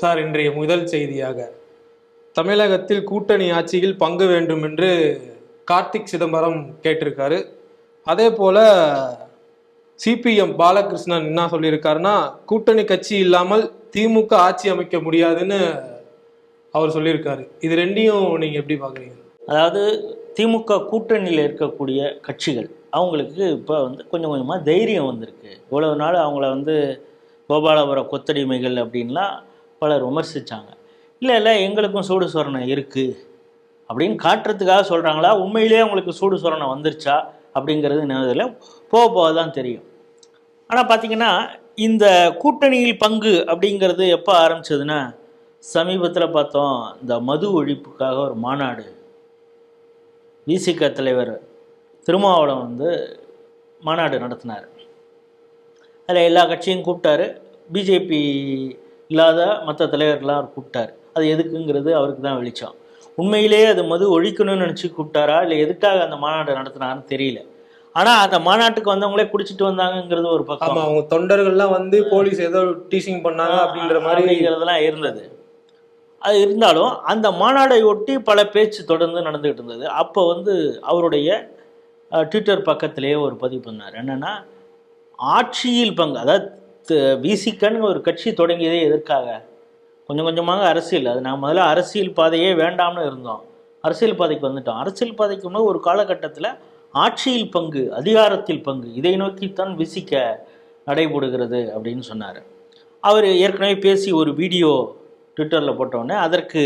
Sir இன்றைய முதல் செய்தியாக. தமிழகத்தில் கூட்டணி ஆட்சியில் பங்கு வேண்டும் என்று கார்த்திக் சிதம்பரம் கேட்டிருக்காரு. அதே போல சிபிஎம் பாலகிருஷ்ணன் என்ன சொல்லியிருக்காருன்னா கூட்டணி கட்சி இல்லாமல் திமுக ஆட்சி அமைக்க முடியாதுன்னு அவர் சொல்லியிருக்காரு. இது ரெண்டையும் நீங்க எப்படி பாக்குறீங்க அதாவது திமுக கூட்டணியில் இருக்கக்கூடிய கட்சிகள் அவங்களுக்கு இப்போ வந்து கொஞ்சம் கொஞ்சமாக தைரியம் வந்திருக்கு. இவ்வளவு நாள் அவங்கள வந்து கோபாலபுரம் கொத்தடிமைகள் அப்படின்லாம் பலர் விமர்சித்தாங்க இல்லை இல்லை எங்களுக்கும் சூடு சொரணம் இருக்குது அப்படின்னு காட்டுறதுக்காக சொல்கிறாங்களா உண்மையிலேயே அவங்களுக்கு சூடு சொரணம் வந்துருச்சா? அப்படிங்கிறது நினைவில் போக போக தான் தெரியும். ஆனால் பார்த்தீங்கன்னா இந்த கூட்டணியில் பங்கு அப்படிங்கிறது எப்போ ஆரம்பிச்சதுன்னா சமீபத்தில் பார்த்தோம் இந்த மது ஒழிப்புக்காக ஒரு மாநாடு. விசிக தலைவர் திருமாவளம் வந்து மாநாடு நடத்தினார். அதில் எல்லா கட்சியும் கூப்பிட்டாரு. பிஜேபி இல்லாத மற்ற தலைவர்கள்லாம் அவர் கூப்பிட்டாரு. அது எதுக்குங்கிறது அவருக்கு தான் வெளிச்சம். உண்மையிலேயே அது மது ஒழிக்கணும்னு நினச்சி கூப்பிட்டாரா? இல்லை எதுக்காக அந்த மாநாடு நடத்தினாருன்னு தெரியல. ஆனால் அந்த மாநாட்டுக்கு வந்தவங்களே குடிச்சிட்டு வந்தாங்கங்கிறது ஒரு பக்கம். அவங்க தொண்டர்கள்லாம் வந்து போலீஸ் ஏதோ டீசிங் பண்ணாங்க அப்படின்ற மாதிரி அப்படிங்கிறதெல்லாம் இருந்தது. அது இருந்தாலும் அந்த மாநாடை ஒட்டி பல பேச்சு தொடர்ந்து நடந்துகிட்டு இருந்தது. அப்போ வந்து அவருடைய ட்விட்டர் பக்கத்திலேயே ஒரு பதிவு பண்ணார். என்னன்னா ஆட்சியில் பங்கு அதாவது விசிக்கன்னு ஒரு கட்சி தொடங்கியதே எதற்காக? கொஞ்சம் கொஞ்சமாக அரசியல். அது நாங்கள் முதல்ல அரசியல் பாதையே வேண்டாம்னு இருந்தோம். அரசியல் பாதைக்கு வந்துட்டோம். அரசியல் பாதைக்கு முன்னாடி ஒரு காலகட்டத்தில் ஆட்சியில் பங்கு அதிகாரத்தில் பங்கு இதை நோக்கித்தான் விசிக்க நடைபெறுகிறது அப்படின்னு சொன்னார். அவர் ஏற்கனவே பேசி ஒரு வீடியோ ட்விட்டரில் போட்டோடனே அதற்கு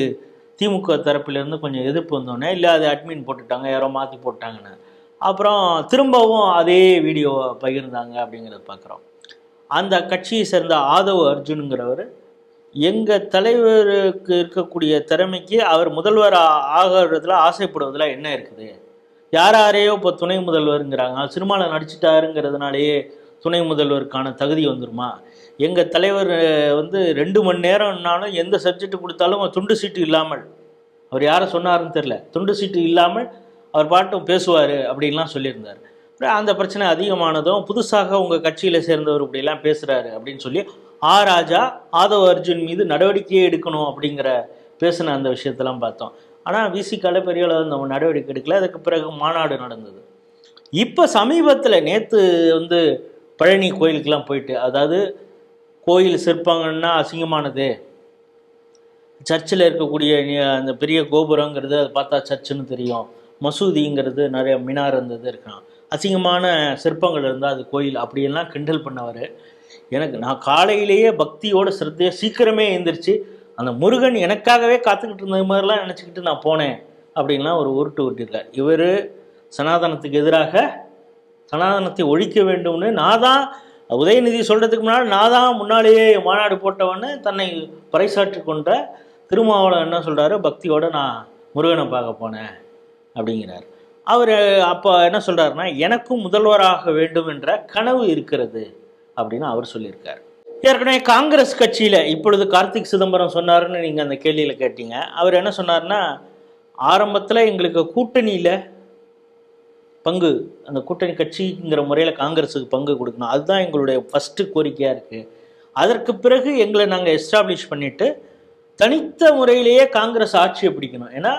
திமுக தரப்பிலிருந்து கொஞ்சம் எதிர்ப்பு வந்தோடனே இல்லை அது அட்மின் போட்டுட்டாங்க யாரோ மாற்றி போட்டாங்கன்னு. அப்புறம் திரும்பவும் அதே வீடியோவை பகிர்ந்தாங்க அப்படிங்கிறத பார்க்குறோம் அந்த கட்சியை சேர்ந்த ஆதவ் அர்ஜுனுங்கிறவர் எங்கள் தலைவருக்கு இருக்கக்கூடிய திறமைக்கு அவர் முதல்வர் ஆகிறதுல ஆசைப்படுவதில் என்ன இருக்குது? யார் யாரையோ இப்போ துணை முதல்வருங்கிறாங்க. சினிமாவில் நடிச்சிட்டாருங்கிறதுனாலேயே துணை முதல்வருக்கான தகுதி வந்துருமா? எங்கள் தலைவர் வந்து ரெண்டு மணி நேரம்னாலும் எந்த சப்ஜெக்ட் கொடுத்தாலும் துண்டு சீட்டு இல்லாமல் அவர் யாரை சொன்னாருன்னு தெரில துண்டு சீட்டு இல்லாமல் அவர் பாட்டும் பேசுவார் அப்படின்லாம் சொல்லியிருந்தார். அந்த பிரச்சனை அதிகமானதும் புதுசாக உங்கள் கட்சியில் சேர்ந்தவர் இப்படிலாம் பேசுகிறாரு அப்படின்னு சொல்லி ஆ ராஜா ஆதவ அர்ஜுன் மீது நடவடிக்கையே எடுக்கணும் அப்படிங்கிற பேசின அந்த விஷயத்தெல்லாம் பார்த்தோம். ஆனால் விசிக்கால பெரிய அளவு நம்ம நடவடிக்கை எடுக்கல. அதுக்கு பிறகு மாநாடு நடந்தது. இப்போ சமீபத்தில் நேற்று வந்து பழனி கோயிலுக்கெல்லாம் போயிட்டு அதாவது கோயில் சிற்பங்கன்னா அசிங்கமானது. சர்ச்சில் இருக்கக்கூடிய அந்த பெரிய கோபுரங்கிறது அதை பார்த்தா சர்ச்சுன்னு தெரியும். மசூதிங்கிறது நிறைய மினார் இருந்தது இருக்கலாம். அசிங்கமான சிற்பங்கள் இருந்தால் அது கோயில் அப்படியெல்லாம் கிண்டல் பண்ணவர். எனக்கு நான் காலையிலேயே பக்தியோட சிரத்தைய சீக்கிரமே எழுந்திரிச்சு அந்த முருகன் எனக்காகவே காத்துக்கிட்டு இருந்த மாதிரிலாம் நினச்சிக்கிட்டு நான் போனேன் அப்படின்லாம் ஒரு உருட்டு உருட்டிருக்கார். இவர் சனாதனத்துக்கு எதிராக சனாதனத்தை ஒழிக்க வேண்டும்னு நான் தான் உதயநிதி சொல்கிறதுக்கு முன்னாடி நான் தான் முன்னாலேயே மாநாடு போட்டவன்னு தன்னை பறைசாற்றி கொண்ட திருமாவளவன் என்ன சொல்கிறாரு பக்தியோடு நான் முருகனை பார்க்க போனேன் அப்படிங்கிறார். அவர் அப்போ என்ன சொல்கிறாருன்னா எனக்கும் முதல்வராக வேண்டும் என்ற கனவு இருக்கிறது அப்படின்னு அவர் சொல்லியிருக்கார். ஏற்கனவே காங்கிரஸ் கட்சியில் இப்பொழுது கார்த்திக் சிதம்பரம் சொன்னாருன்னு நீங்கள் அந்த கேள்வியில் கேட்டீங்க. அவர் என்ன சொன்னார்னா ஆரம்பத்தில் எங்களுக்கு கூட்டணியில் பங்கு அந்த கூட்டணி கட்சிங்கிற முறையில் காங்கிரஸுக்கு பங்கு கொடுக்கணும். அதுதான் எங்களுடைய ஃபஸ்ட்டு கோரிக்கையாக இருக்குது அதற்கு பிறகு எங்களை நாங்கள் எஸ்டாப்ளிஷ் பண்ணிவிட்டு தனித்த முறையிலேயே காங்கிரஸ் ஆட்சியை பிடிக்கணும். ஏன்னா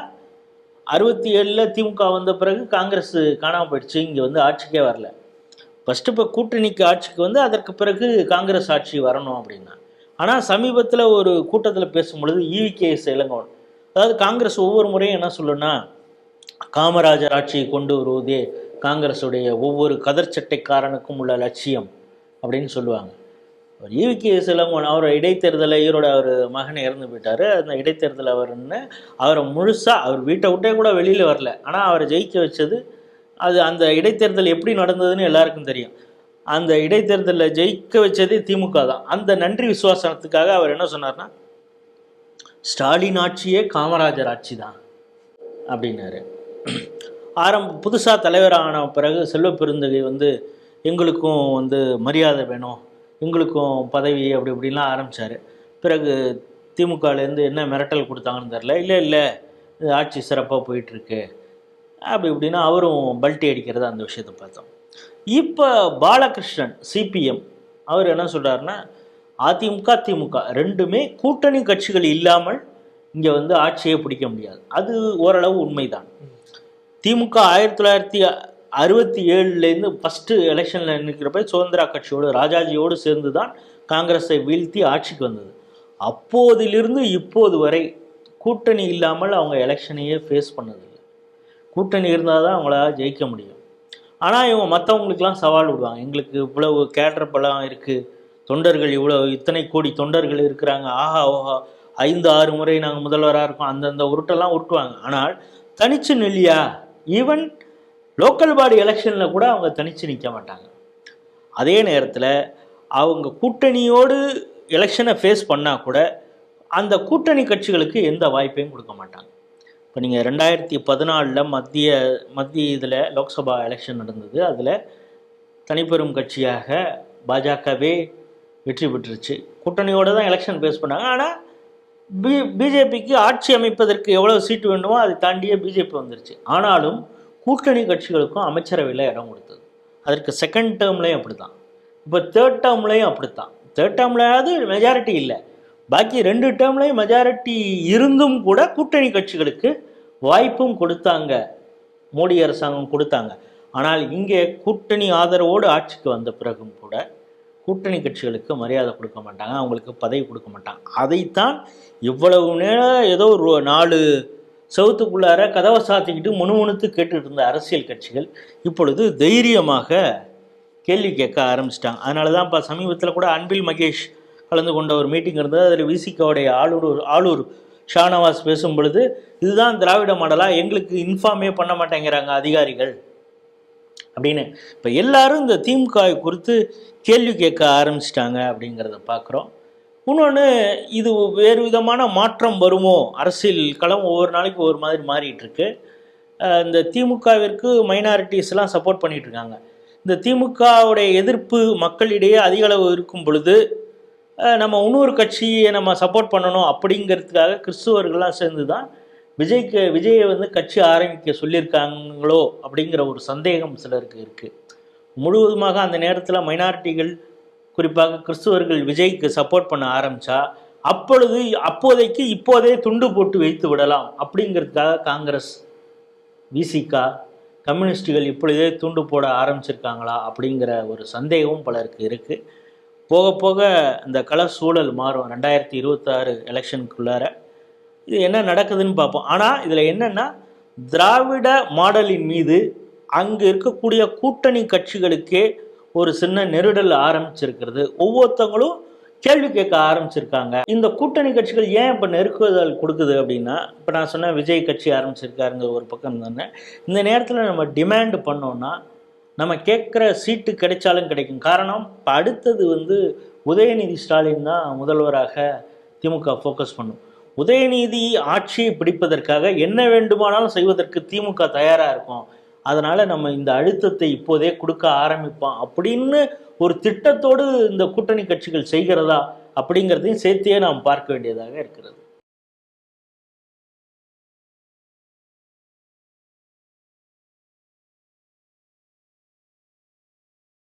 அறுபத்தி ஏழில் திமுக வந்த பிறகு காங்கிரஸ் காணாமல் போயிடுச்சு. இங்கே வந்து ஆட்சிக்கே வரல. ஃபஸ்ட்டு இப்போ கூட்டணிக்கு ஆட்சிக்கு வந்து அதற்கு பிறகு காங்கிரஸ் ஆட்சி வரணும் அப்படின்னா. ஆனால் சமீபத்தில் ஒரு கூட்டத்தில் பேசும்பொழுது இவிகேஎஸ் இளங்கோவன் அதாவது காங்கிரஸ் ஒவ்வொரு முறையும் என்ன சொல்லுன்னா காமராஜர் ஆட்சியை கொண்டு வருவதே காங்கிரஸுடைய ஒவ்வொரு கதர்ச்சட்டைக்காரனுக்கும் உள்ள லட்சியம் அப்படின்னு சொல்லுவாங்க. ஈவிகே சிலம்பன் அவர் இடைத்தேர்தலில் ஈரோட அவர் மகன் இறந்து போயிட்டார். அந்த இடைத்தேர்தல் அவர்னு அவரை முழுசாக அவர் வீட்டை விட்டே கூட வெளியில் வரல. ஆனால் அவரை ஜெயிக்க வச்சது அது அந்த இடைத்தேர்தல் எப்படி நடந்ததுன்னு எல்லாருக்கும் தெரியும். அந்த இடைத்தேர்தலில் ஜெயிக்க வச்சதே திமுக தான். அந்த நன்றி விசுவாசனத்துக்காக அவர் என்ன சொன்னார்னா ஸ்டாலின் ஆட்சியே காமராஜர் ஆட்சி தான் அப்படின்னாரு. ஆரம்ப புதுசாக தலைவரான பிறகு செல்வ பெருந்தகை வந்து எங்களுக்கும் வந்து மரியாதை வேணும். எங்களுக்கும் பதவி அப்படி இப்படிலாம் ஆரம்பித்தார் பிறகு திமுகலேருந்து என்ன மிரட்டல் கொடுத்தாங்கன்னு தெரில இல்லை இல்லை ஆட்சி சிறப்பாக போயிட்டுருக்கு. அப்படி இப்படின்னா அவரும் பல்ட்டி அடிக்கிறதா அந்த விஷயத்தை பார்த்தோம். இப்போ பாலகிருஷ்ணன் சிபிஎம் அவர் என்ன சொல்கிறாருன்னா அதிமுக திமுக ரெண்டுமே கூட்டணி கட்சிகள் இல்லாமல் இங்கே வந்து ஆட்சியை பிடிக்க முடியாது. அது ஓரளவு உண்மைதான். திமுக ஆயிரத்தி தொள்ளாயிரத்தி அறுபத்தி ஏழுலேருந்து ஃபஸ்ட்டு எலெக்ஷனில் நிற்கிறப்ப சுதந்திரா கட்சியோடு ராஜாஜியோடு சேர்ந்து தான் காங்கிரஸை வீழ்த்தி ஆட்சிக்கு வந்தது. அப்போதிலிருந்து இப்போது வரை கூட்டணி இல்லாமல் அவங்க எலெக்ஷனையே ஃபேஸ் பண்ணதில்லை. கூட்டணி இருந்தால் தான் அவங்களால ஜெயிக்க முடியும். ஆனால் இவங்க மற்றவங்களுக்கெல்லாம் சவால் விடுவாங்க. எங்களுக்கு இவ்வளவு கேடர் பலம் இருக்குது தொண்டர்கள் இவ்வளோ இத்தனை கோடி தொண்டர்கள் இருக்கிறாங்க. ஆஹா ஓஹா. ஐந்து ஆறு முறை நாங்கள் முதல்வராக இருக்கோம். அந்தந்த உருட்டெல்லாம் உருட்டுவாங்க. ஆனால் தனிச்சு நெல்லியா? ஈவன் லோக்கல் பாடி எலெக்ஷனில் கூட அவங்க தனித்து நிற்க மாட்டாங்க. அதே நேரத்தில் அவங்க கூட்டணியோடு எலெக்ஷனை ஃபேஸ் பண்ணால் கூட அந்த கூட்டணி கட்சிகளுக்கு எந்த வாய்ப்பையும் கொடுக்க மாட்டாங்க. இப்போ நீங்கள் ரெண்டாயிரத்தி பதினாலில் மத்திய மத்திய இதில் லோக்சபா எலெக்ஷன் நடந்தது. அதில் தனிப்பெரும் கட்சியாக பாஜகவே வெற்றி பெற்றுருச்சு கூட்டணியோடு தான் எலெக்ஷன் ஃபேஸ் பண்ணாங்க. ஆனால் பி பிஜேபிக்கு ஆட்சி அமைப்பதற்கு எவ்வளோ சீட்டு வேண்டுமோ அதை தாண்டியே பிஜேபி வந்துருச்சு. ஆனாலும் கூட்டணி கட்சிகளுக்கும் அமைச்சரவையில் இடம் கொடுத்தது. அதற்கு செகண்ட் டேர்ம்லேயும் அப்படி தான் இப்போ தேர்ட் டேர்ம்லேயும் அப்படித்தான். தேர்ட் டேர்ம்லையாவது மெஜாரிட்டி இல்லை. பாக்கி ரெண்டு டேர்ம்லையும் மெஜாரிட்டி இருந்தும் கூட கூட்டணி கட்சிகளுக்கு வாய்ப்பும் கொடுத்தாங்க. மோடி அரசாங்கம் கொடுத்தாங்க. ஆனால் இங்கே கூட்டணி ஆதரவோடு ஆட்சிக்கு வந்த பிறகும் கூட கூட்டணி கட்சிகளுக்கு மரியாதை கொடுக்க மாட்டாங்க. அவங்களுக்கு பதவி கொடுக்க மாட்டாங்க. அதைத்தான் இவ்வளவு நேரம் ஏதோ ஒரு நாலு செவத்துக்குள்ளார கதவை சாத்திக்கிட்டு முணுமுணுத்து கேட்டுட்டு இருந்த அரசியல் கட்சிகள் இப்பொழுது தைரியமாக கேள்வி கேட்க ஆரம்பிச்சிட்டாங்க. அதனால தான் இப்போ சமீபத்தில் கூட அன்பில் மகேஷ் கலந்து கொண்ட ஒரு மீட்டிங் இருந்தது. அதில் விசிகாவுடைய ஆளூர் ஆளூர் ஷானவாஸ் பேசும் பொழுது இதுதான் திராவிட மாடலா? எங்களுக்கு இன்ஃபார்மே பண்ண மாட்டேங்கிறாங்க அதிகாரிகள். அப்படின்னு. இப்போ எல்லாரும் இந்த திமுக குறித்து கேள்வி கேட்க ஆரம்பிச்சிட்டாங்க அப்படிங்கிறத பார்க்குறோம் இன்னொன்று இது வேறு விதமான மாற்றம் வருமோ? அரசியல் களம் ஒவ்வொரு நாளைக்கு ஒவ்வொரு மாதிரி மாறிட்டு இருக்கு இந்த திமுகவிற்கு மைனாரிட்டிஸ்லாம் சப்போர்ட் பண்ணிட்டு இருக்காங்க இந்த திமுகவுடைய எதிர்ப்பு மக்களிடையே அதிக அளவு இருக்கும் பொழுது நம்ம இன்னொரு கட்சியை நம்ம சப்போர்ட் பண்ணணும் அப்படிங்கிறதுக்காக கிறிஸ்துவர்கள்லாம் சேர்ந்து தான் விஜய்க்கு விஜயை வந்து கட்சி ஆரம்பிக்க சொல்லியிருக்காங்களோ அப்படிங்கிற ஒரு சந்தேகம் சிலருக்கு இருக்குது முழுவதுமாக அந்த நேரத்தில் மைனாரிட்டிகள் குறிப்பாக கிறிஸ்துவர்கள் விஜய்க்கு சப்போர்ட் பண்ண ஆரம்பித்தா அப்பொழுது அப்போதைக்கு இப்போதே துண்டு போட்டு வைத்து விடலாம் அப்படிங்கிறதுக்காக காங்கிரஸ் விசிகா கம்யூனிஸ்டுகள் இப்பொழுதே துண்டு போட ஆரம்பிச்சிருக்காங்களா அப்படிங்கிற ஒரு சந்தேகமும் பலருக்கு இருக்குது போக போக இந்த கள சூழல் மாறும் ரெண்டாயிரத்தி இருபத்தாறு எலெக்ஷனுக்குள்ளார. இது என்ன நடக்குதுன்னு பார்ப்போம். ஆனால் இதில் என்னென்னா திராவிட மாடலின் மீது அங்கு இருக்கக்கூடிய கூட்டணி கட்சிகளுக்கே ஒரு சின்ன நெருடல் ஆரம்பிச்சிருக்கிறது. ஒவ்வொருத்தவங்களும் கேள்வி கேட்க ஆரம்பிச்சிருக்காங்க. இந்த கூட்டணி கட்சிகள் ஏன் இப்போ நெருக்குதல் கொடுக்குது அப்படின்னா இப்போ நான் சொன்னேன் விஜய் கட்சி ஆரம்பிச்சிருக்காருங்கிற ஒரு பக்கம் தானே. இந்த நேரத்தில் நம்ம டிமாண்ட் பண்ணோம்னா நம்ம கேட்குற சீட்டு கிடைச்சாலும் கிடைக்கும். காரணம் இப்போ அடுத்தது வந்து உதயநிதி ஸ்டாலின் தான் முதல்வராக திமுக ஃபோக்கஸ் பண்ணும். உதயநிதி ஆட்சியை பிடிப்பதற்காக என்ன வேண்டுமானாலும் செய்வதற்கு திமுக தயாராக இருக்கும். அதனால் நம்ம இந்த அழுத்தத்தை இப்போதே கொடுக்க ஆரம்பிப்போம். அப்படின்னு ஒரு திட்டத்தோடு இந்த கூட்டணி கட்சிகள் செய்கிறதா அப்படிங்கிறதையும் சேர்த்தே நாம் பார்க்க வேண்டியதாக இருக்கிறது.